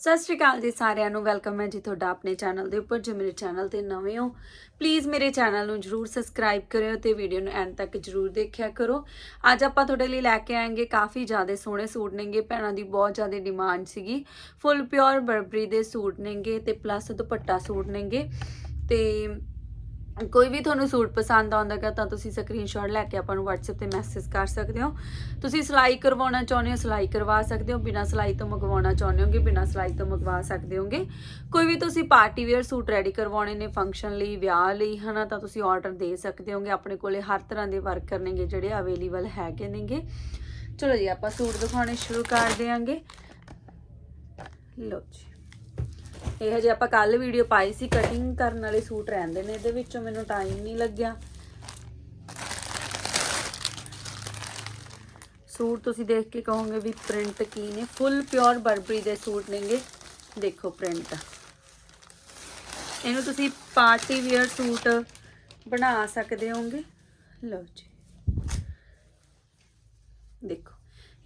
ਸਤਿ ਸ਼੍ਰੀ ਅਕਾਲ ਜੀ ਸਾਰਿਆਂ ਨੂੰ, ਵੈਲਕਮ ਹੈ ਜੀ ਤੁਹਾਡਾ ਆਪਣੇ ਚੈਨਲ ਦੇ ਉੱਪਰ, ਜੇ ਮੇਰੇ ਚੈਨਲ ਤੇ ਨਵੇਂ ਹੋ ਪਲੀਜ਼ ਮੇਰੇ ਚੈਨਲ ਨੂੰ ਜਰੂਰ ਸਬਸਕ੍ਰਾਈਬ ਕਰਿਓ ਤੇ ਵੀਡੀਓ ਨੂੰ ਐਂਡ ਤੱਕ ਜਰੂਰ ਦੇਖਿਆ ਕਰੋ। ਅੱਜ ਆਪਾਂ ਤੁਹਾਡੇ ਲਈ ਲੈ ਕੇ ਆਏਗੇ ਕਾਫੀ ਜ਼ਿਆਦਾ ਸੋਹਣੇ ਸੂਟ ਨੇਗੇ, ਭੈਣਾਂ ਦੀ ਬਹੁਤ ਜ਼ਿਆਦਾ ਡਿਮਾਂਡ ਸੀਗੀ। ਫੁੱਲ ਪਿਓਰ ਬਰਬਰੀ ਦੇ ਸੂਟ ਨੇਗੇ ਤੇ ਪਲੱਸ ਦੁਪੱਟਾ ਸੂਟ ਨੇਗੇ ਤੇ ਕੋਈ ਵੀ ਤੁਹਾਨੂੰ ਸੂਟ ਪਸੰਦ ਆਉਂਦਾ ਹੈ ਤਾਂ ਤੁਸੀਂ ਸਕਰੀਨਸ਼ਾਟ ਲੈ ਕੇ ਆਪਾਂ ਨੂੰ WhatsApp ਤੇ ਮੈਸੇਜ ਕਰ ਸਕਦੇ ਹੋ। ਤੁਸੀਂ ਸਿਲਾਈ ਕਰਵਾਉਣਾ ਚਾਹੁੰਦੇ ਹੋ, ਸਿਲਾਈ ਕਰਵਾ ਸਕਦੇ ਹੋ, ਬਿਨਾਂ ਸਿਲਾਈ ਤੋਂ ਮੰਗਵਾਉਣਾ ਚਾਹੁੰਦੇ ਹੋਗੇ, ਬਿਨਾਂ ਸਿਲਾਈ ਤੋਂ ਮੰਗਵਾ ਸਕਦੇ ਹੋਗੇ। ਕੋਈ ਵੀ ਤੁਸੀਂ ਪਾਰਟੀ ਵੇਅਰ ਸੂਟ ਰੈਡੀ ਕਰਵਾਉਣੇ ਨੇ ਫੰਕਸ਼ਨ ਲਈ, ਵਿਆਹ ਲਈ, ਹਨਾ, ਤਾਂ ਤੁਸੀਂ ਆਰਡਰ ਦੇ ਸਕਦੇ ਹੋਗੇ। ਆਪਣੇ ਕੋਲੇ ਹਰ ਤਰ੍ਹਾਂ ਦੇ ਵਰਕਰ ਨੇਗੇ ਜਿਹੜੇ ਅਵੇਲੇਬਲ ਹੈਗੇ ਨੇਗੇ। ਚਲੋ ਜੀ, ਆਪਾਂ ਸੂਟ ਦਿਖਾਉਣੇ ਸ਼ੁਰੂ ਕਰ ਦਿਆਂਗੇ। ਲਓ ਜੀ। ਇਹ ਹਜੇ ਆਪਾਂ ਕੱਲ ਵੀਡੀਓ ਪਾਈ ਸੀ ਕਟਿੰਗ ਕਰਨ ਵਾਲੇ ਸੂਟ ਰਹਿੰਦੇ ਨੇ, ਇਹਦੇ ਵਿੱਚੋਂ ਮੈਨੂੰ ਟਾਈਮ ਨਹੀਂ ਲੱਗਿਆ। ਸੂਟ ਤੁਸੀਂ ਦੇਖ ਕੇ ਕਹੋਗੇ ਵੀ ਪ੍ਰਿੰਟ ਕੀ ਨੇ ਫੁੱਲ ਪਿਓਰ ਬਰਬਰੀ ਦੇ ਸੂਟ ਨੇਗੇ। ਦੇਖੋ ਪ੍ਰਿੰਟ ਇਹਨੂੰ ਤੁਸੀਂ ਪਾਰਟੀ ਵੇਅਰ ਸੂਟ ਬਣਾ ਸਕਦੇ ਹੋਗੇ। ਲਓ ਜੀ। ਦੇਖੋ,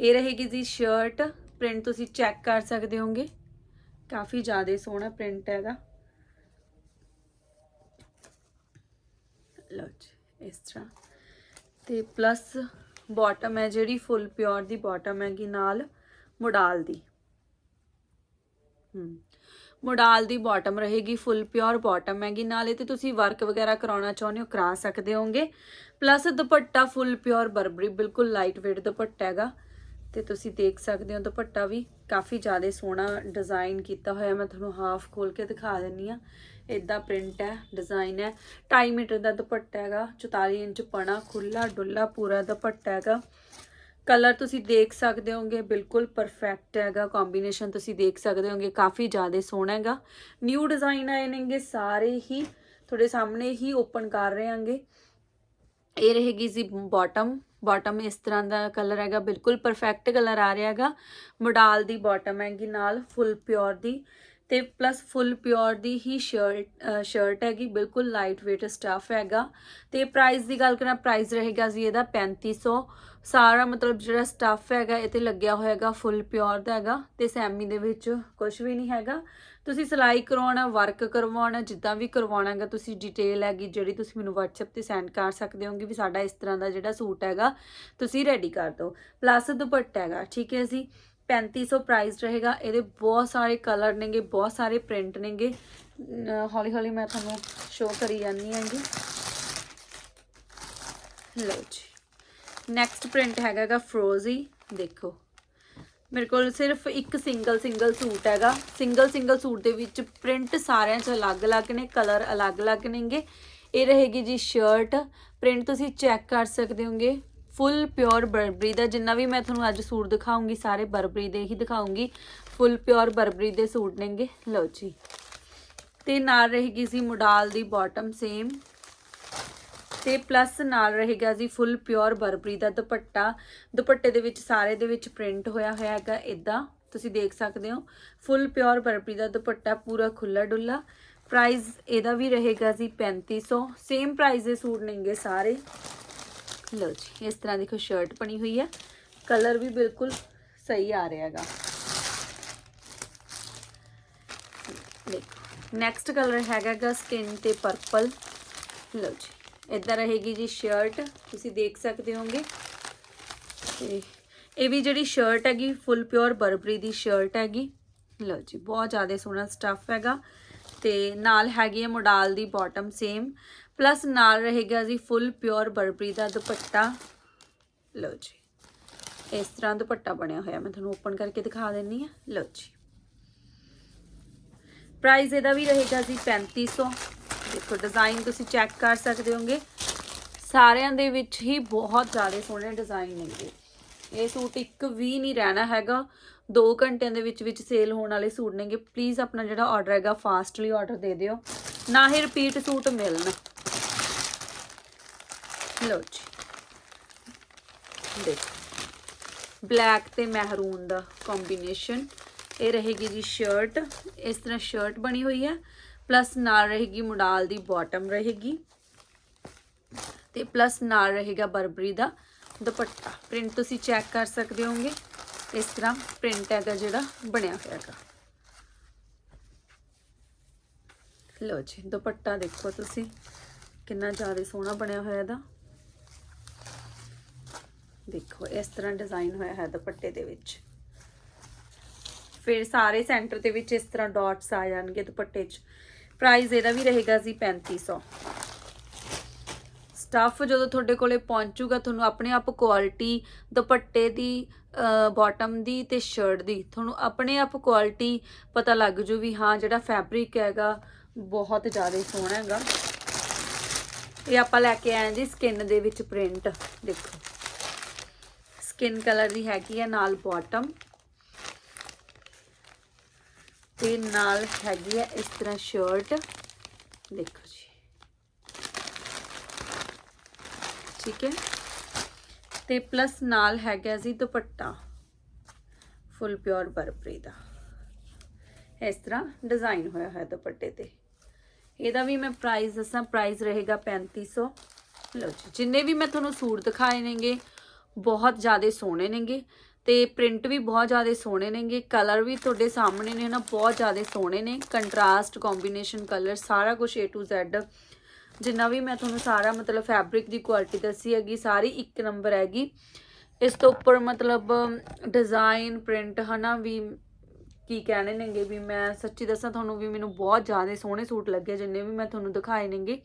ਇਹ ਰਹੇਗੀ ਜੀ ਸ਼ਰਟ ਪ੍ਰਿੰਟ ਤੁਸੀਂ ਚੈੱਕ ਕਰ ਸਕਦੇ ਹੋਗੇ। ਕਾਫੀ ਜ਼ਿਆਦਾ ਸੋਹਣਾ ਪ੍ਰਿੰਟ ਹੈਗਾ। ਲਓ ਜੀ, ਇਸ ਤਰ੍ਹਾਂ। ਤੇ ਪਲੱਸ ਬਾਟਮ ਹੈ ਜਿਹੜੀ ਫੁੱਲ ਪਿਓਰ ਦੀ ਬਾਟਮ ਹੈਗੀ ਨਾਲ ਮੋਡਾਲ ਦੀ। ਹਮ ਮੋਡਾਲ ਦੀ ਬਾਟਮ ਰਹੇਗੀ ਫੁੱਲ ਪਿਓਰ ਬਾਟਮ ਹੈਗੀ। ਨਾਲੇ ਤੇ ਤੁਸੀਂ ਵਰਕ ਵਗੈਰਾ ਕਰਾਉਣਾ ਚਾਹੁੰਦੇ ਹੋ, ਕਰਾ ਸਕਦੇ ਹੋਗੇ। Plus dupatta full pure Burberry ਬਿਲਕੁਲ ਲਾਈਟ weight ਦੁਪੱਟਾ ਹੈਗਾ। ਤੇ ਤੁਸੀਂ ਦੇਖ ਸਕਦੇ ਹੋ ਦੁਪੱਟਾ ਵੀ ਕਾਫੀ ਜ਼ਿਆਦਾ ਸੋਹਣਾ ਡਿਜ਼ਾਈਨ ਕੀਤਾ ਹੋਇਆ ਮੈਂ ਤੁਹਾਨੂੰ ਹਾਫ ਖੋਲ ਕੇ ਦਿਖਾ ਦਿੰਨੀ ਆ ਇਦਾਂ ਪ੍ਰਿੰਟ ਹੈ ਡਿਜ਼ਾਈਨ ਹੈ। 2.5 ਮੀਟਰ ਦਾ ਦੁਪੱਟਾ ਹੈਗਾ 44 ਇੰਚ ਪਣਾ ਖੁੱਲਾ ਡੁੱਲਾ ਪੂਰਾ ਦੁਪੱਟਾ ਹੈਗਾ। ਕਲਰ ਤੁਸੀਂ ਦੇਖ ਸਕਦੇ ਹੋਗੇ, ਬਿਲਕੁਲ ਪਰਫੈਕਟ ਹੈਗਾ। ਕੰਬੀਨੇਸ਼ਨ ਤੁਸੀਂ ਦੇਖ ਸਕਦੇ ਹੋਗੇ, ਕਾਫੀ ਜ਼ਿਆਦਾ ਸੋਹਣਾ ਹੈਗਾ। ਨਿਊ ਡਿਜ਼ਾਈਨ ਆਏ ਨੇਗੇ, ਸਾਰੇ ਹੀ ਤੁਹਾਡੇ ਸਾਹਮਣੇ ਹੀ ਓਪਨ ਕਰ ਰਹੇ ਹਾਂਗੇ। ਇਹ ਰਹੇਗੀ ਜੀ ਬਾਟਮ ਬਾਟਮ ਇਸ ਤਰ੍ਹਾਂ ਦਾ ਕਲਰ ਹੈਗਾ, ਬਿਲਕੁਲ ਪਰਫੈਕਟ ਕਲਰ ਆ ਰਿਹਾ ਹੈਗਾ। ਮੋਡਾਲ ਦੀ ਬਾਟਮ ਹੈਗੀ ਨਾਲ ਫੁੱਲ ਪਿਓਰ ਦੀ। ਤੇ ਪਲੱਸ ਫੁੱਲ ਪਿਓਰ ਦੀ ਹੀ ਸ਼ਰਟ ਸ਼ਰਟ ਹੈਗੀ, ਬਿਲਕੁਲ ਲਾਈਟ weight ਸਟਫ ਹੈਗਾ। ਤੇ ਪ੍ਰਾਈਸ ਦੀ ਗੱਲ ਕਰਾਂ ਪ੍ਰਾਈਸ ਰਹੇਗਾ ਜੀ ਇਹਦਾ 3500 ਸਾਰਾ ਮਤਲਬ ਜਿਹੜਾ ਸਟੱਫ ਹੈਗਾ, ਇਹ ਤੇ ਲੱਗਿਆ ਹੋਇਆਗਾ ਫੁੱਲ ਪਿਓਰ ਦਾ ਹੈਗਾ ਤੇ ਸੈਮੀ ਦੇ ਵਿੱਚ ਕੁਝ ਵੀ ਨਹੀਂ ਹੈਗਾ। ਤੁਸੀਂ ਸਿਲਾਈ ਕਰਵਾਉਣਾ ਵਰਕ ਕਰਵਾਉਣਾ, ਜਿੱਦਾਂ ਵੀ ਕਰਵਾਉਣਾ ਹੈਗਾ, ਤੁਸੀਂ ਡਿਟੇਲ ਹੈਗੀ ਜਿਹੜੀ ਤੁਸੀਂ ਮੈਨੂੰ WhatsApp ਤੇ ਸੈਂਡ ਕਰ ਸਕਦੇ ਹੋਗੇ ਵੀ ਸਾਡਾ ਇਸ ਤਰ੍ਹਾਂ ਦਾ ਜਿਹੜਾ ਸੂਟ ਹੈਗਾ, ਤੁਸੀਂ ਰੈਡੀ ਕਰ ਦਿਓ। ਪਲੱਸ ਦੁਪੱਟਾ ਹੈਗਾ, ਠੀਕ ਹੈ ਜੀ? 3500 ਪ੍ਰਾਈਸ ਰਹੇਗਾ, ਇਹਦੇ ਬਹੁਤ ਸਾਰੇ ਕਲਰ ਨੇਗੇ, ਬਹੁਤ ਸਾਰੇ ਪ੍ਰਿੰਟ ਨੇਗੇ। ਹੌਲੀ ਹੌਲੀ ਮੈਂ ਤੁਹਾਨੂੰ ਸ਼ੋਅ ਕਰੀ ਜਾਂਦੀ ਹਾਂਗੀ। ਲਓ ਜੀ। ਨੈਕਸਟ ਪ੍ਰਿੰਟ ਹੈਗਾਗਾ ਫਰੋਜ਼ੀ ਦੇਖੋ। ਮੇਰੇ ਕੋਲ ਸਿਰਫ ਇੱਕ ਸਿੰਗਲ ਸਿੰਗਲ ਸੂਟ ਹੈਗਾ। ਸਿੰਗਲ ਸਿੰਗਲ ਸੂਟ ਦੇ ਵਿੱਚ ਪ੍ਰਿੰਟ ਸਾਰਿਆਂ 'ਚ ਅਲੱਗ-ਅਲੱਗ ਨੇ ਕਲਰ ਅਲੱਗ-ਅਲੱਗ ਨੇਗੇ। ਇਹ ਰਹੇਗੀ ਜੀ ਸ਼ਰਟ ਪ੍ਰਿੰਟ ਤੁਸੀਂ ਚੈੱਕ ਕਰ ਸਕਦੇ ਹੋਗੇ। ਫੁੱਲ ਪਿਓਰ ਬਰਬਰੀ ਦਾ, ਜਿੰਨਾ ਵੀ ਮੈਂ ਤੁਹਾਨੂੰ ਅੱਜ ਸੂਟ ਦਿਖਾਉਂਗੀ, ਸਾਰੇ ਬਰਬਰੀ ਦੇ ਹੀ ਦਿਖਾਉਂਗੀ। ਫੁੱਲ ਪਿਓਰ ਬਰਬਰੀ ਦੇ ਸੂਟ ਨੇਗੇ। ਲਓ ਜੀ। ਤੇ ਨਾਲ ਰਹੇਗੀ ਸੀ ਮੋਡਾਲ ਦੀ ਬਾਟਮ ਸੇਮ ਤੇ ਪਲੱਸ ਨਾਲ ਰਹੇਗਾ ਜੀ ਫੁੱਲ ਪਿਓਰ ਬਰਬਰੀ ਦਾ ਦੁਪੱਟਾ। ਦੁਪੱਟੇ ਦੇ ਵਿੱਚ ਸਾਰੇ ਦੇ ਵਿੱਚ ਪ੍ਰਿੰਟ ਹੋਇਆ ਹੋਇਆ ਹੈਗਾ ਇਦਾਂ ਤੁਸੀਂ ਦੇਖ ਸਕਦੇ ਹੋ। ਫੁੱਲ ਪਿਓਰ ਬਰਬਰੀ ਦਾ ਦੁਪੱਟਾ ਪੂਰਾ ਖੁੱਲਾ ਡੁੱਲਾ ਪ੍ਰਾਈਸ ਇਹਦਾ ਵੀ ਰਹੇਗਾ ਜੀ 3500 ਸੇਮ ਪ੍ਰਾਈਸ ਦੇ ਸੂਟ ਨੇਗੇ ਸਾਰੇ। ਲਓ ਜੀ, ਇਸ ਤਰ੍ਹਾਂ ਦੇਖੋ ਸ਼ਰਟ ਬਣੀ ਹੋਈ ਹੈ। ਕਲਰ ਵੀ ਬਿਲਕੁਲ ਸਹੀ ਆ ਰਿਹਾ ਹੈਗਾ। ਦੇਖੋ ਨੈਕਸਟ ਕਲਰ ਹੈਗਾਗਾ ਸਕਿਨ ਤੇ ਪਰਪਲ ਲਓ ਜੀ। ਇਦਾਂ ਰਹੇਗੀ ਜੀ ਸ਼ਰਟ ਤੁਸੀਂ ਦੇਖ ਸਕਦੇ ਹੋਗੇ ਤੇ ਇਹ ਵੀ ਜਿਹੜੀ ਸ਼ਰਟ ਹੈਗੀ ਫੁੱਲ ਪਿਓਰ ਬਰਬਰੀ ਦੀ ਸ਼ਰਟ ਹੈਗੀ। ਲਓ ਜੀ, ਬਹੁਤ ਜ਼ਿਆਦਾ ਸੋਹਣਾ ਸਟੱਫ ਹੈਗਾ। ਤੇ ਨਾਲ ਹੈਗੀ ਹੈ ਮੋਡਾਲ ਦੀ ਬਾਟਮ ਸੇਮ ਪਲੱਸ ਨਾਲ ਰਹੇਗਾ ਜੀ ਫੁੱਲ ਪਿਓਰ ਬਰਬਰੀ ਦਾ ਦੁਪੱਟਾ। ਲਓ ਜੀ, ਇਸ ਤਰ੍ਹਾਂ ਦੁਪੱਟਾ ਬਣਿਆ ਹੋਇਆ। ਮੈਂ ਤੁਹਾਨੂੰ ਓਪਨ ਕਰਕੇ ਦਿਖਾ ਦਿੰਨੀ ਆ ਲਓ ਜੀ। ਪ੍ਰਾਈਸ ਇਹਦਾ ਵੀ ਰਹੇਗਾ ਜੀ 3500 ਦੇਖੋ ਡਿਜ਼ਾਈਨ ਤੁਸੀਂ ਚੈੱਕ ਕਰ ਸਕਦੇ ਹੋਗੇ। ਸਾਰਿਆਂ ਦੇ ਵਿੱਚ ਹੀ ਬਹੁਤ ਜ਼ਿਆਦਾ ਸੋਹਣੇ ਡਿਜ਼ਾਈਨ ਨੇਗੇ ਇਹ ਸੂਟ ਇੱਕ ਵੀ ਨਹੀਂ ਰਹਿਣਾ ਹੈਗਾ। 2 ਘੰਟਿਆਂ ਦੇ ਵਿੱਚ ਵਿੱਚ ਸੇਲ ਹੋਣ ਵਾਲੇ ਸੂਟ ਨੇਗੇ। ਪਲੀਜ਼ ਆਪਣਾ ਜਿਹੜਾ ਆਰਡਰ ਹੈਗਾ ਫਾਸਟਲੀ ਆਰਡਰ ਦੇ ਦਿਓ। ਨਾ ਹੀ ਰਿਪੀਟ ਸੂਟ ਮਿਲਣ। ਲਓ ਜੀ। ਦੇਖੋ। ਬਲੈਕ ਤੇ ਮਹਿਰੂਨ ਦਾ ਕੰਬੀਨੇਸ਼ਨ ਇਹ ਰਹੇਗੀ ਜੀ ਸ਼ਰਟ ਇਸ ਤਰ੍ਹਾਂ ਸ਼ਰਟ ਬਣੀ ਹੋਈ ਹੈ। ਪਲੱਸ ਨਾਲ ਰਹੇਗੀ ਮੁਡਾਲ ਦੀ ਬਾਟਮ ਰਹੇਗੀ ਤੇ ਪਲੱਸ ਨਾਲ ਰਹੇਗਾ ਬਰਬਰੀ ਦਾ ਦੁਪੱਟਾ। ਪ੍ਰਿੰਟ ਤੁਸੀਂ ਚੈੱਕ ਕਰ ਸਕਦੇ ਹੋਗੇ ਇਸ ਤਰ੍ਹਾਂ ਪ੍ਰਿੰਟ ਹੈਗਾ ਜਿਹੜਾ ਬਣਿਆ ਹੋਇਆ ਹੈਗਾ। ਲਓ ਜੀ, ਦੁਪੱਟਾ ਦੇਖੋ ਤੁਸੀਂ। ਕਿੰਨਾ ਜ਼ਿਆਦਾ ਸੋਹਣਾ ਬਣਿਆ ਹੋਇਆ ਇਹਦਾ। ਦੇਖੋ, ਇਸ ਤਰ੍ਹਾਂ ਡਿਜ਼ਾਈਨ ਹੋਇਆ ਹੈ ਦੁਪੱਟੇ ਦੇ ਵਿੱਚ। ਫਿਰ ਸਾਰੇ ਸੈਂਟਰ ਦੇ ਵਿੱਚ ਇਸ ਤਰ੍ਹਾਂ ਡਾਟਸ ਆ ਜਾਣਗੇ ਦੁਪੱਟੇ 'ਚ। ਪ੍ਰਾਈਸ ਇਹਦਾ ਵੀ ਰਹੇਗਾ ਜੀ 3500 ਸਟੱਫ ਜਦੋਂ ਤੁਹਾਡੇ ਕੋਲੇ ਪਹੁੰਚੂਗਾ, ਤੁਹਾਨੂੰ ਆਪਣੇ ਆਪ ਕੁਆਲਿਟੀ ਦੁਪੱਟੇ ਦੀ ਬਾਟਮ ਦੀ ਤੇ ਸ਼ਰਟ ਦੀ, ਤੁਹਾਨੂੰ ਆਪਣੇ ਆਪ ਕੁਆਲਿਟੀ ਪਤਾ ਲੱਗ ਜੂ ਵੀ ਹਾਂ, ਜਿਹੜਾ ਫੈਬਰਿਕ ਹੈਗਾ, ਬਹੁਤ ਜ਼ਿਆਦਾ ਸੋਹਣਾ ਹੈਗਾ। ਇਹ ਆਪਾਂ ਲੈ ਕੇ ਆਏ ਜੀ ਸਕਿਨ ਦੇ ਵਿੱਚ ਪ੍ਰਿੰਟ ਦੇਖੋ। ਸਕਿਨ ਕਲਰ ਦੀ ਹੈਗੀ ਹੈ ਨਾਲ ਬਾਟਮ ਤੇ ਨਾਲ ਹੈਗੀ ਹੈ ਇਸ ਤਰ੍ਹਾਂ ਸ਼ਰਟ ਦੇਖੋ ਜੀ। ਠੀਕ ਹੈ। ਤੇ ਪਲੱਸ ਨਾਲ ਹੈਗਾ ਜੀ ਦੁਪੱਟਾ। ਫੁੱਲ ਪਿਓਰ ਬਰਬਰੀ ਦਾ। ਇਸ ਤਰ੍ਹਾਂ ਡਿਜ਼ਾਈਨ ਹੋਇਆ ਹੈ ਦੁਪੱਟੇ ਤੇ। ਇਹਦਾ ਵੀ ਮੈਂ ਪ੍ਰਾਈਸ ਦੱਸਾਂ। ਪ੍ਰਾਈਸ ਰਹੇਗਾ 3500 ਲਓ ਜੀ, ਜਿੰਨੇ ਵੀ ਮੈਂ ਤੁਹਾਨੂੰ ਸੂਟ ਦਿਖਾਏ ਨੇਗੇ, ਬਹੁਤ ਜ਼ਿਆਦਾ ਸੋਹਣੇ ਨੇਗੇ। ਤੇ ਪ੍ਰਿੰਟ ਵੀ ਬਹੁਤ ਜ਼ਿਆਦਾ ਸੋਹਣੇ ਨੇਗੇ, ਕਲਰ ਵੀ ਤੁਹਾਡੇ ਸਾਹਮਣੇ ਨੇ ਨਾ, ਬਹੁਤ ਜ਼ਿਆਦਾ ਸੋਹਣੇ ਨੇ। ਕੰਟਰਾਸਟ ਕੰਬੀਨੇਸ਼ਨ ਕਲਰ ਸਾਰਾ ਕੁਝ A to Z ਜਿੰਨਾ ਵੀ ਮੈਂ ਤੁਹਾਨੂੰ ਸਾਰਾ ਮਤਲਬ ਫੈਬਰਿਕ ਦੀ ਕੁਆਲਿਟੀ ਦੱਸੀ ਹੈਗੀ, ਸਾਰੀ ਇੱਕ ਨੰਬਰ ਹੈਗੀ। ਇਸ ਤੋਂ ਉੱਪਰ ਮਤਲਬ ਡਿਜ਼ਾਈਨ ਪ੍ਰਿੰਟ ਹਨਾ ਵੀ ਕੀ ਕਹਿਣੇ ਨੇਗੇ ਵੀ ਮੈਂ ਸੱਚੀ ਦੱਸਾਂ ਤੁਹਾਨੂੰ ਵੀ ਮੈਨੂੰ ਬਹੁਤ ਜ਼ਿਆਦਾ ਸੋਹਣੇ ਸੂਟ ਲੱਗੇ ਜਿੰਨੇ ਵੀ ਮੈਂ ਤੁਹਾਨੂੰ ਦਿਖਾਏ ਨੇਗੇ।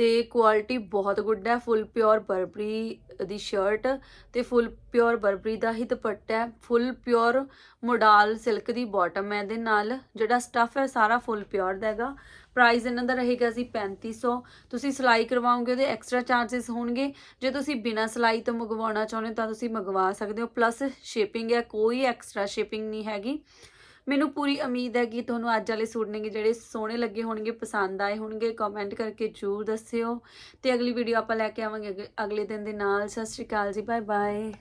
ਤੇ ਕੁਆਲਿਟੀ ਬਹੁਤ ਗੁੱਡ ਹੈ ਫੁੱਲ ਪਿਓਰ ਬਰਬਰੀ ਦੀ ਸ਼ਰਟ ਤੇ ਫੁੱਲ ਪਿਓਰ ਬਰਬਰੀ ਦਾ ਹੀ ਦੁਪੱਟਾ ਹੈ ਫੁੱਲ ਪਿਓਰ ਮੋਡਾਲ ਸਿਲਕ ਦੀ ਬਾਟਮ ਹੈ ਇਹਦੇ ਨਾਲ, ਜਿਹੜਾ ਸਟਫ ਹੈ ਸਾਰਾ ਫੁੱਲ ਪਿਓਰ ਦਾ ਹੈਗਾ। ਪ੍ਰਾਈਸ ਇਹਨਾਂ ਦਾ ਰਹੇਗਾ ਜੀ 3500 ਤੁਸੀਂ ਸਿਲਾਈ ਕਰਵਾਓਗੇ ਉਹਦੇ ਐਕਸਟਰਾ ਚਾਰजेस ਹੋਣਗੇ, ਜੇ ਤੁਸੀਂ ਬਿਨਾਂ ਸਿਲਾਈ ਤੋਂ ਮੰਗਵਾਉਣਾ ਚਾਹੁੰਦੇ ਹੋ ਤਾਂ ਤੁਸੀਂ ਮੰਗਵਾ ਸਕਦੇ ਹੋ ਪਲੱਸ ਸ਼ਿਪਿੰਗ ਹੈ, ਕੋਈ ਐਕਸਟਰਾ ਸ਼ਿਪਿੰਗ ਨਹੀਂ ਹੈਗੀ। ਮੈਨੂੰ ਪੂਰੀ ਉਮੀਦ ਹੈ ਕਿ ਤੁਹਾਨੂੰ ਅੱਜ ਵਾਲੇ ਸੂਟ ਨੇਗੇ ਜਿਹੜੇ ਸੋਹਣੇ ਲੱਗੇ ਹੋਣਗੇ, ਪਸੰਦ ਆਏ ਹੋਣਗੇ ਕਮੈਂਟ ਕਰਕੇ ਜਰੂਰ ਦੱਸਿਓ। ਤੇ ਅਗਲੀ ਵੀਡੀਓ ਆਪਾਂ ਲੈ ਕੇ ਆਵਾਂਗੇ ਅਗ- ਅਗਲੇ ਦਿਨ ਦੇ ਨਾਲ। ਸਤਿ ਸ਼੍ਰੀ ਅਕਾਲ ਜੀ ਬਾਏ ਬਾਏ